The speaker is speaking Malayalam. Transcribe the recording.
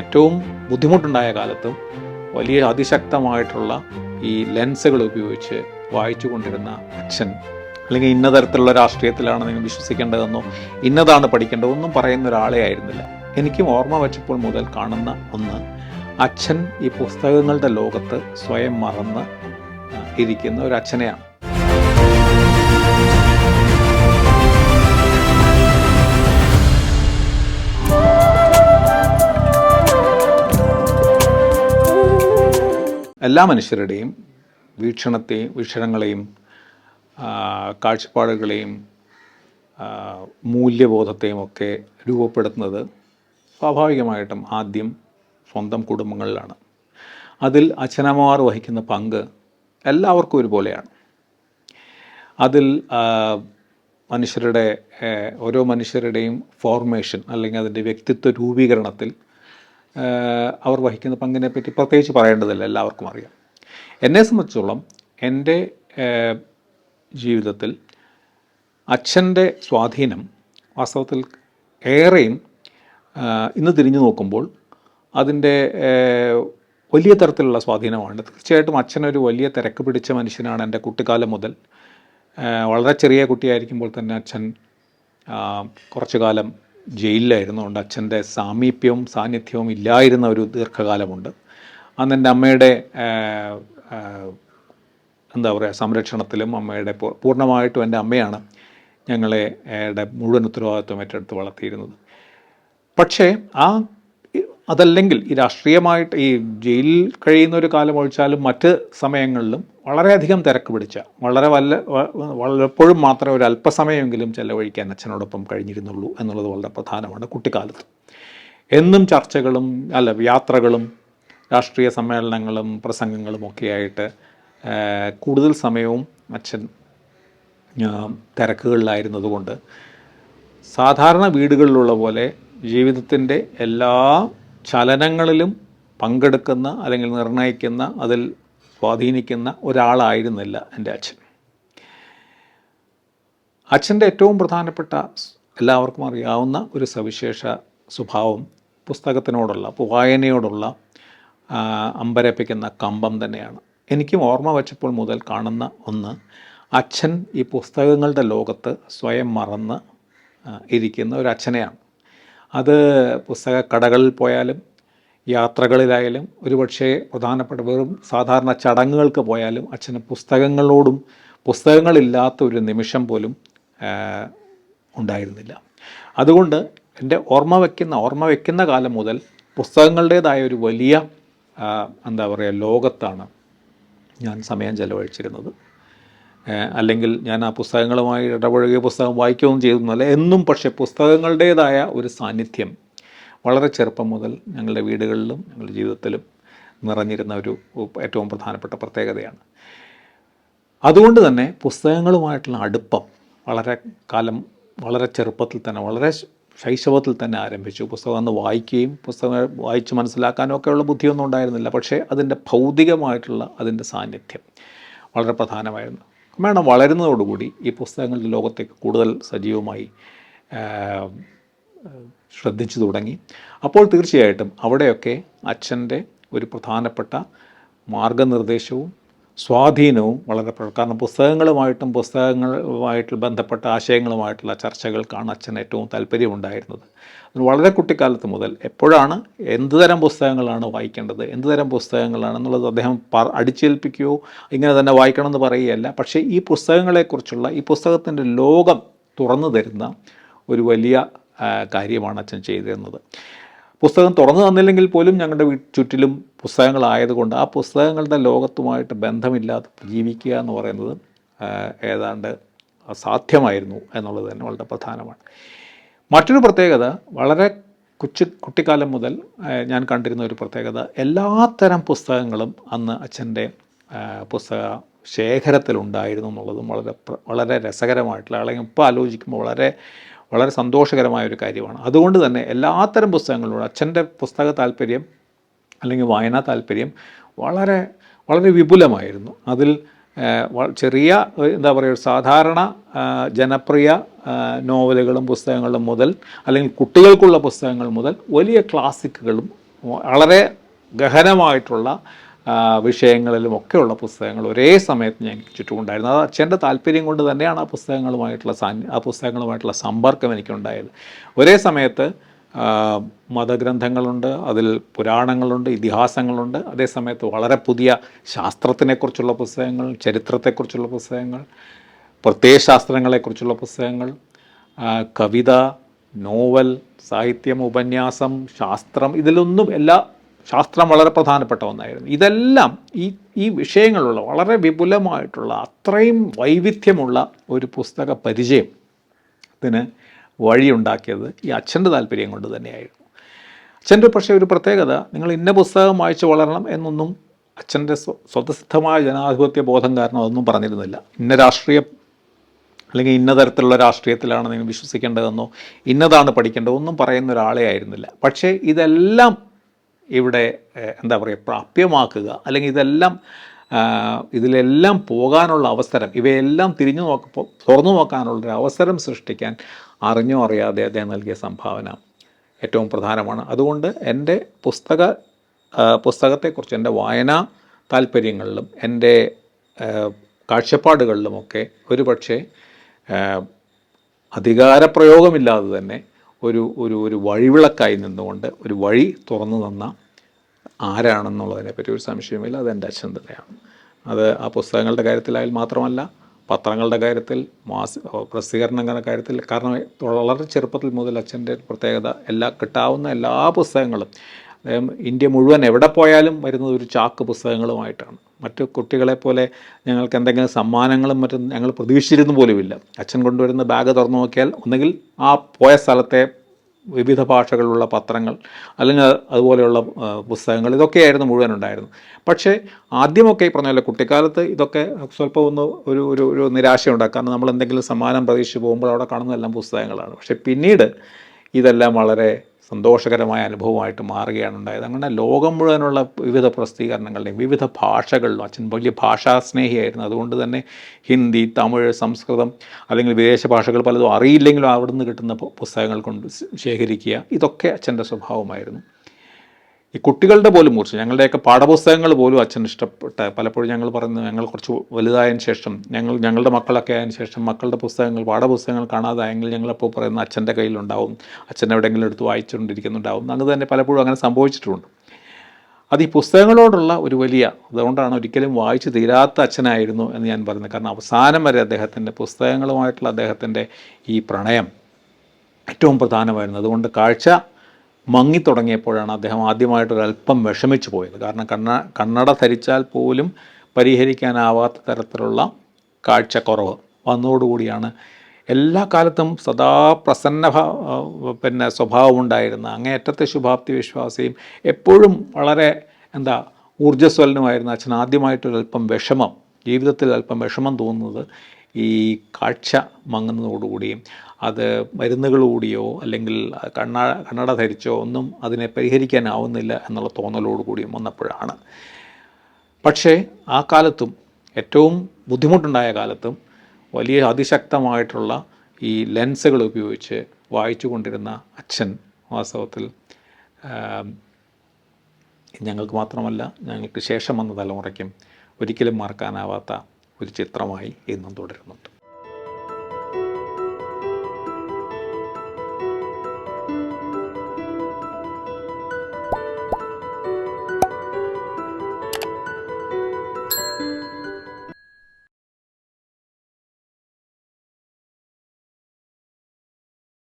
ഏറ്റവും ബുദ്ധിമുട്ടുണ്ടായ കാലത്തും വലിയ അതിശക്തമായിട്ടുള്ള ഈ ലെൻസുകൾ ഉപയോഗിച്ച് വായിച്ചു കൊണ്ടിരുന്ന അച്ഛൻ അല്ലെങ്കിൽ ഇന്ന തരത്തിലുള്ള രാഷ്ട്രീയത്തിലാണ് നിങ്ങൾ വിശ്വസിക്കേണ്ടതെന്നോ ഇന്നതാണ് പഠിക്കേണ്ടത് ഒന്നും പറയുന്ന ഒരാളെ ആയിരുന്നില്ല. എനിക്കും ഓർമ്മ വെച്ചപ്പോൾ മുതൽ കാണുന്ന ഒന്ന് അച്ഛൻ ഈ പുസ്തകങ്ങളുടെ ലോകത്ത് സ്വയം മറന്ന് ഇരിക്കുന്ന ഒരു അച്ഛനെയാണ്. എല്ലാ മനുഷ്യരുടെയും വീക്ഷണത്തെയും വീക്ഷണങ്ങളെയും കാഴ്ചപ്പാടുകളെയും മൂല്യബോധത്തെയും ഒക്കെ രൂപപ്പെടുത്തുന്നത് സ്വാഭാവികമായിട്ടും ആദ്യം സ്വന്തം കുടുംബങ്ങളിലാണ്. അതിൽ അച്ഛനമ്മമാർ വഹിക്കുന്ന പങ്ക് എല്ലാവർക്കും ഒരുപോലെയാണ്. അതിൽ മനുഷ്യരുടെ ഓരോ മനുഷ്യരുടെയും ഫോർമേഷൻ അല്ലെങ്കിൽ അതിന്റെ വ്യക്തിത്വ രൂപീകരണത്തിൽ അവർ വഹിക്കുന്ന പങ്കിനെ പറ്റി പ്രത്യേകിച്ച് പറയേണ്ടതില്ല. എല്ലാവർക്കും അറിയാം. എന്നെ സംബന്ധിച്ചോളം എന്റെ ജീവിതത്തിൽ അച്ഛന്റെ സ്വാധീനം വാസ്തവത്തിൽ ഏറെയും ഇന്ന് തിരിഞ്ഞു നോക്കുമ്പോൾ അതിന്റെ വലിയ തരത്തിലുള്ള സ്വാധീനമാണ്. തീർച്ചയായിട്ടും അച്ഛനൊരു വലിയ തിരക്ക് പിടിച്ച മനുഷ്യനാണ് എന്റെ കുട്ടിക്കാലം മുതൽ. വളരെ ചെറിയ കുട്ടിയായിരിക്കുമ്പോൾ തന്നെ അച്ഛൻ കുറച്ചു കാലം ജയിലിലായിരുന്നു. അതുകൊണ്ട് അച്ഛന്റെ സാമീപ്യവും സാന്നിധ്യവും ഇല്ലായിരുന്ന ഒരു ദീർഘകാലമുണ്ട്. അന്ന് എന്റെ അമ്മയുടെ എന്താ പറയുക സംരക്ഷണത്തിലും അമ്മയുടെ പൂർണമായിട്ടും എന്റെ അമ്മയാണ് ഞങ്ങളെ മുഴുവൻ ഉത്തരവാദിത്വം ഏറ്റെടുത്ത് വളർത്തിയിരുന്നത്. പക്ഷേ ആ അതല്ലെങ്കിൽ ഈ രാഷ്ട്രീയമായിട്ട് ഈ ജയിലിൽ കഴിയുന്ന ഒരു കാലം ഒഴിച്ചാലും മറ്റ് സമയങ്ങളിലും വളരെയധികം തിരക്ക് പിടിച്ച വളരെ വല്ല വല്ലപ്പോഴും മാത്രമേ ഒരു അല്പസമയമെങ്കിലും ചെലവഴിക്കാൻ അച്ഛനോടൊപ്പം കഴിഞ്ഞിരുന്നുള്ളൂ എന്നുള്ളത് വളരെ പ്രധാനമാണ് കുട്ടിക്കാലത്ത്. എന്നും ചർച്ചകളും അല്ല യാത്രകളും രാഷ്ട്രീയ സമ്മേളനങ്ങളും പ്രസംഗങ്ങളും ഒക്കെയായിട്ട് കൂടുതൽ സമയവും അച്ഛൻ തിരക്കുകളിലായിരുന്നതുകൊണ്ട് സാധാരണ വീടുകളിലുള്ള പോലെ ജീവിതത്തിന്റെ എല്ലാ ചലനങ്ങളിലും പങ്കെടുക്കുന്ന അല്ലെങ്കിൽ നിർണയിക്കുന്ന അതിൽ സ്വാധീനിക്കുന്ന ഒരാളായിരുന്നില്ല എന്റെ അച്ഛൻ. അച്ഛന്റെ ഏറ്റവും പ്രധാനപ്പെട്ട എല്ലാവർക്കും അറിയാവുന്ന ഒരു സവിശേഷ സ്വഭാവം പുസ്തകത്തിനോടുള്ള വായനയോടുള്ള അമ്പരപ്പിക്കുന്ന കമ്പം തന്നെയാണ്. എനിക്കും ഓർമ്മ വച്ചപ്പോൾ മുതൽ കാണുന്ന ഒന്ന് അച്ഛൻ ഈ പുസ്തകങ്ങളുടെ ലോകത്ത് സ്വയം മറന്ന് ഇരിക്കുന്ന ഒരു അച്ഛനെയാണ്. അത് പുസ്തക കടകളിൽ പോയാലും യാത്രകളിലായാലും ഒരുപക്ഷെ പ്രധാനപ്പെട്ട വെറും സാധാരണ ചടങ്ങുകൾക്ക് പോയാലും അച്ഛന് പുസ്തകങ്ങളോടും പുസ്തകങ്ങളില്ലാത്ത ഒരു നിമിഷം പോലും ഉണ്ടായിരുന്നില്ല. അതുകൊണ്ട് എന്റെ ഓർമ്മ വയ്ക്കുന്ന ഓർമ്മ വയ്ക്കുന്ന കാലം മുതൽ പുസ്തകങ്ങളുടേതായ ഒരു വലിയ എന്താ പറയുക ലോകത്താണ് ഞാൻ സമയം ചെലവഴിച്ചിരുന്നത്. അല്ലെങ്കിൽ ഞാൻ ആ പുസ്തകങ്ങളുമായി ഇടപഴകിയ പുസ്തകം വായിക്കുകയും ചെയ്തിരുന്നില്ല എന്നും പക്ഷേ പുസ്തകങ്ങളുടേതായ ഒരു സാന്നിധ്യം വളരെ ചെറുപ്പം മുതൽ ഞങ്ങളുടെ വീടുകളിലും ഞങ്ങളുടെ ജീവിതത്തിലും നിറഞ്ഞിരുന്ന ഒരു ഏറ്റവും പ്രധാനപ്പെട്ട പ്രത്യേകതയാണ്. അതുകൊണ്ട് തന്നെ പുസ്തകങ്ങളുമായിട്ടുള്ള അടുപ്പം വളരെ കാലം വളരെ ചെറുപ്പത്തിൽ തന്നെ വളരെ ശൈശവത്തിൽ തന്നെ ആരംഭിച്ചു. പുസ്തകം അന്ന് വായിക്കുകയും പുസ്തകം വായിച്ച് മനസ്സിലാക്കാനും ഒക്കെയുള്ള ബുദ്ധിയൊന്നും ഉണ്ടായിരുന്നില്ല. പക്ഷേ അതിന്റെ ഭൗതികമായിട്ടുള്ള അതിന്റെ സാന്നിധ്യം വളരെ പ്രധാനമായിരുന്നു. വേണം വളരുന്നതോടുകൂടി ഈ പുസ്തകങ്ങളുടെ ലോകത്തേക്ക് കൂടുതൽ സജീവമായി ശ്രദ്ധിച്ചു തുടങ്ങി. അപ്പോൾ തീർച്ചയായിട്ടും അവിടെയൊക്കെ അച്ഛന്റെ ഒരു പ്രധാനപ്പെട്ട മാർഗനിർദ്ദേശവും സ്വാധീനവും വളരെ കാരണം പുസ്തകങ്ങളുമായിട്ടും പുസ്തകങ്ങളുമായിട്ട് ബന്ധപ്പെട്ട ആശയങ്ങളുമായിട്ടുള്ള ചർച്ചകൾക്കാണ് അച്ഛൻ ഏറ്റവും താല്പര്യമുണ്ടായിരുന്നത്. വളരെ കുട്ടിക്കാലത്ത് മുതൽ എപ്പോഴാണ് എന്ത് തരം പുസ്തകങ്ങളാണ് വായിക്കേണ്ടത് എന്ത് തരം പുസ്തകങ്ങളാണെന്നുള്ളത് അദ്ദേഹം പ അടിച്ചേൽപ്പിക്കുകയോ ഇങ്ങനെ തന്നെ വായിക്കണമെന്ന് പറയുകയല്ല. പക്ഷേ ഈ പുസ്തകങ്ങളെക്കുറിച്ചുള്ള ഈ പുസ്തകത്തിന്റെ ലോകം തുറന്നു തരുന്ന ഒരു വലിയ കാര്യമാണ് അച്ഛൻ ചെയ്തിരുന്നത് പുസ്തകം തുറന്നു തന്നില്ലെങ്കിൽ പോലും ഞങ്ങളുടെ ചുറ്റിലും പുസ്തകങ്ങളായതുകൊണ്ട് ആ പുസ്തകങ്ങളുടെ ലോകത്തുമായിട്ട് ബന്ധമില്ലാതെ ജീവിക്കുക എന്ന് പറയുന്നത് ഏതാണ്ട് സാധ്യമായിരുന്നു എന്നുള്ളത് തന്നെ വളരെ പ്രധാനമാണ്. മറ്റൊരു പ്രത്യേകത വളരെ കൊച്ചു കുട്ടിക്കാലം മുതൽ ഞാൻ കണ്ടിരുന്ന ഒരു പ്രത്യേകത എല്ലാത്തരം പുസ്തകങ്ങളും അന്ന് അച്ഛന്റെ പുസ്തക ശേഖരത്തിലുണ്ടായിരുന്നു എന്നുള്ളതും വളരെ വളരെ രസകരമായിട്ടുള്ള അല്ലെങ്കിൽ ഇപ്പോൾ ആലോചിക്കുമ്പോൾ വളരെ വളരെ സന്തോഷകരമായ ഒരു കാര്യമാണ്. അതുകൊണ്ട് തന്നെ എല്ലാത്തരം പുസ്തകങ്ങളോട് അച്ഛന്റെ പുസ്തക താല്പര്യം അല്ലെങ്കിൽ വായനാ താല്പര്യം വളരെ വളരെ വിപുലമായിരുന്നു. അതിൽ ചെറിയ എന്താ പറയുക സാധാരണ ജനപ്രിയ നോവലുകളും പുസ്തകങ്ങളും മുതൽ അല്ലെങ്കിൽ കുട്ടികൾക്കുള്ള പുസ്തകങ്ങൾ മുതൽ വലിയ ക്ലാസിക്കുകളും വളരെ ഗഹനമായിട്ടുള്ള വിഷയങ്ങളിലും ഒക്കെയുള്ള പുസ്തകങ്ങൾ ഒരേ സമയത്ത് ഞാൻ ചുറ്റുമുണ്ടായിരുന്നു. അത് അച്ഛന്റെ താല്പര്യം കൊണ്ട് തന്നെയാണ് ആ പുസ്തകങ്ങളുമായിട്ടുള്ള ആ പുസ്തകങ്ങളുമായിട്ടുള്ള സമ്പർക്കം എനിക്കുണ്ടായത്. ഒരേ സമയത്ത് മതഗ്രന്ഥങ്ങളുണ്ട് അതിൽ പുരാണങ്ങളുണ്ട് ഇതിഹാസങ്ങളുണ്ട്. അതേസമയത്ത് വളരെ പുതിയ ശാസ്ത്രത്തിനെക്കുറിച്ചുള്ള പുസ്തകങ്ങൾ ചരിത്രത്തെക്കുറിച്ചുള്ള പുസ്തകങ്ങൾ പ്രത്യയശാസ്ത്രങ്ങളെക്കുറിച്ചുള്ള പുസ്തകങ്ങൾ കവിത നോവൽ സാഹിത്യം ഉപന്യാസം ശാസ്ത്രം ഇതിലൊന്നും എല്ലാ ശാസ്ത്രം വളരെ പ്രധാനപ്പെട്ട ഒന്നായിരുന്നു. ഇതെല്ലാം ഈ ഈ വിഷയങ്ങളുള്ള വളരെ വിപുലമായിട്ടുള്ള അത്രയും വൈവിധ്യമുള്ള ഒരു പുസ്തക പരിചയം ഇതിന് വഴിയുണ്ടാക്കിയത് ഈ അച്ഛന്റെ താല്പര്യം കൊണ്ട് തന്നെയായിരുന്നു. അച്ഛന്റെ പക്ഷേ ഒരു പ്രത്യേകത നിങ്ങൾ ഇന്ന പുസ്തകം വായിച്ച് വളരണം എന്നൊന്നും അച്ഛന്റെ സ്വ സ്വതസിദ്ധമായ ജനാധിപത്യ ബോധം കാരണം അതൊന്നും പറഞ്ഞിരുന്നില്ല. ഇന്ന രാഷ്ട്രീയ അല്ലെങ്കിൽ ഇന്ന തരത്തിലുള്ള രാഷ്ട്രീയത്തിലാണ് നിങ്ങൾ വിശ്വസിക്കേണ്ടതെന്നോ ഇന്നതാണ് പഠിക്കേണ്ടത് ഒന്നും പറയുന്ന ഒരാളെ ആയിരുന്നില്ല. പക്ഷേ ഇതെല്ലാം ഇവിടെ എന്താ പറയുക പ്രാപ്യമാക്കുക. അല്ലെങ്കിൽ ഇതെല്ലാം ഇതിലെല്ലാം പോകാനുള്ള അവസരം ഇവയെല്ലാം തിരിഞ്ഞു നോക്ക തുറന്നു നോക്കാനുള്ള ഒരു അവസരം സൃഷ്ടിക്കാൻ അറിഞ്ഞോ അറിയാതെ അദ്ദേഹം നൽകിയ സംഭാവന ഏറ്റവും പ്രധാനമാണ്. അതുകൊണ്ട് എന്റെ പുസ്തക പുസ്തകത്തെക്കുറിച്ച് എന്റെ വായനാ താല്പര്യങ്ങളിലും എന്റെ കാഴ്ചപ്പാടുകളിലുമൊക്കെ ഒരു പക്ഷേ അധികാരപ്രയോഗമില്ലാതെ തന്നെ ഒരു ഒരു ഒരു വഴിവിളക്കായി നിന്നുകൊണ്ട് ഒരു വഴി തുറന്നു തന്ന ആരാണെന്നുള്ളതിനെ പറ്റി ഒരു സംശയമില്ല അത് എന്റെ അച്ഛൻ തന്നെയാണ്. അത് ആ പുസ്തകങ്ങളുടെ കാര്യത്തിലായാലും മാത്രമല്ല പത്രങ്ങളുടെ കാര്യത്തിൽ മാസ പ്രസിദ്ധീകരണങ്ങളുടെ കാര്യത്തിൽ കാരണം വളരെ ചെറുപ്പത്തിൽ മുതൽ അച്ഛന്റെ പ്രത്യേകത എല്ലാ കിട്ടാവുന്ന എല്ലാ പുസ്തകങ്ങളും അദ്ദേഹം ഇന്ത്യ മുഴുവൻ എവിടെ പോയാലും വരുന്നത് ഒരു ചാക്ക് പുസ്തകങ്ങളുമായിട്ടാണ്. മറ്റു കുട്ടികളെ പോലെ ഞങ്ങൾക്ക് എന്തെങ്കിലും സമ്മാനങ്ങളും മറ്റും ഞങ്ങൾ പ്രതീക്ഷിച്ചിരുന്നു പോലുമില്ല. അച്ഛൻ കൊണ്ടുവരുന്ന ബാഗ് തുറന്നു നോക്കിയാൽ ഒന്നുകിൽ ആ പോയ സ്ഥലത്തെ വിവിധ ഭാഷകളിലുള്ള പത്രങ്ങൾ അല്ലെങ്കിൽ അതുപോലെയുള്ള പുസ്തകങ്ങൾ ഇതൊക്കെയായിരുന്നു മുഴുവൻ ഉണ്ടായിരുന്നു പക്ഷേ ആദ്യമൊക്കെ ഈ പറഞ്ഞ പോലെ കുട്ടിക്കാലത്ത് ഇതൊക്കെ സ്വല്പം ഒന്ന് ഒരു ഒരു ഒരു നിരാശയുണ്ടാക്കുക കാരണം നമ്മൾ എന്തെങ്കിലും സമ്മാനം പ്രതീക്ഷിച്ച് പോകുമ്പോൾ അവിടെ കാണുന്നതെല്ലാം പുസ്തകങ്ങളാണ്. പക്ഷേ പിന്നീട് ഇതെല്ലാം വളരെ സന്തോഷകരമായ അനുഭവമായിട്ട് മാറുകയാണ് ഉണ്ടായത്. അങ്ങനെ ലോകം മുഴുവനുള്ള വിവിധ പ്രസിദ്ധീകരണങ്ങളുടെയും വിവിധ ഭാഷകളിലും അച്ഛൻ വലിയ ഭാഷാസ്നേഹിയായിരുന്നു. അതുകൊണ്ട് തന്നെ ഹിന്ദി തമിഴ് സംസ്കൃതം അല്ലെങ്കിൽ വിദേശ ഭാഷകൾ പലതും അറിയില്ലെങ്കിലും അവിടെ നിന്ന് കിട്ടുന്ന പുസ്തകങ്ങൾ കൊണ്ട് ശേഖരിക്കുക ഇതൊക്കെ അച്ഛന്റെ സ്വഭാവമായിരുന്നു. ഈ കുട്ടികളുടെ പോലും മൂർച്ച ഞങ്ങളുടെയൊക്കെ പാഠപുസ്തകങ്ങൾ പോലും അച്ഛൻ ഇഷ്ടപ്പെട്ട പലപ്പോഴും ഞങ്ങൾ പറയുന്നത് ഞങ്ങൾ കുറച്ച് വലുതായതിനു ശേഷം ഞങ്ങൾ ഞങ്ങളുടെ മക്കളൊക്കെ ആയതിനു ശേഷം മക്കളുടെ പുസ്തകങ്ങൾ പാഠപുസ്തകങ്ങൾ കാണാതായെങ്കിൽ ഞങ്ങളപ്പോൾ പറയുന്ന അച്ഛന്റെ കയ്യിലുണ്ടാവും അച്ഛൻ എവിടെയെങ്കിലും എടുത്ത് വായിച്ചുകൊണ്ടിരിക്കുന്നുണ്ടാവും അങ്ങനെ തന്നെ പലപ്പോഴും അങ്ങനെ സംഭവിച്ചിട്ടുണ്ട്. അത് ഈ പുസ്തകങ്ങളോടുള്ള ഒരു വലിയ അതുകൊണ്ടാണ് ഒരിക്കലും വായിച്ചു തീരാത്ത അച്ഛനായിരുന്നു എന്ന് ഞാൻ പറയുന്നത്. കാരണം അവസാനം വരെ അദ്ദേഹത്തിന്റെ പുസ്തകങ്ങളുമായിട്ടുള്ള അദ്ദേഹത്തിന്റെ ഈ പ്രണയം ഏറ്റവും പ്രധാനമായിരുന്നു. അതുകൊണ്ട് കാഴ്ച മങ്ങി തുടങ്ങിയപ്പോഴാണ് അദ്ദേഹം ആദ്യമായിട്ടൊരല്പം വിഷമിച്ചു പോയത്. കാരണം കണ്ണ കണ്ണട ധരിച്ചാൽ പോലും പരിഹരിക്കാനാവാത്ത തരത്തിലുള്ള കാഴ്ചക്കുറവ് വന്നതോടുകൂടിയാണ് എല്ലാ കാലത്തും സദാ പ്രസന്ന പിന്നെ സ്വഭാവമുണ്ടായിരുന്ന അങ്ങേയറ്റത്തെ ശുഭാപ്തി വിശ്വാസിയും എപ്പോഴും വളരെ എന്താ ഊർജസ്വലനുമായിരുന്ന അച്ഛൻ ആദ്യമായിട്ടൊരല്പം വിഷമം ജീവിതത്തിൽ അല്പം വിഷമം തോന്നുന്നത് ഈ കാഴ്ച മങ്ങുന്നതോടുകൂടിയും അത് മരുന്നുകളോടിയോ അല്ലെങ്കിൽ കണ്ണ കണ്ണട ധരിച്ചോ ഒന്നും അതിനെ പരിഹരിക്കാനാവുന്നില്ല എന്നുള്ള തോന്നലോടുകൂടിയും വന്നപ്പോഴാണ്. പക്ഷേ ആ കാലത്തും ഏറ്റവും ബുദ്ധിമുട്ടുണ്ടായ കാലത്തും വലിയ അതിശക്തമായിട്ടുള്ള ഈ ലെൻസുകൾ ഉപയോഗിച്ച് വായിച്ചു കൊണ്ടിരുന്ന അച്ഛൻ വാസ്തവത്തിൽ ഞങ്ങൾക്ക് മാത്രമല്ല ഞങ്ങൾക്ക് ശേഷം വന്ന തലമുറയ്ക്കും ഒരിക്കലും മറക്കാനാവാത്ത ഒരു ചിത്രമായി ഇന്നും തുടരുന്നുണ്ട്.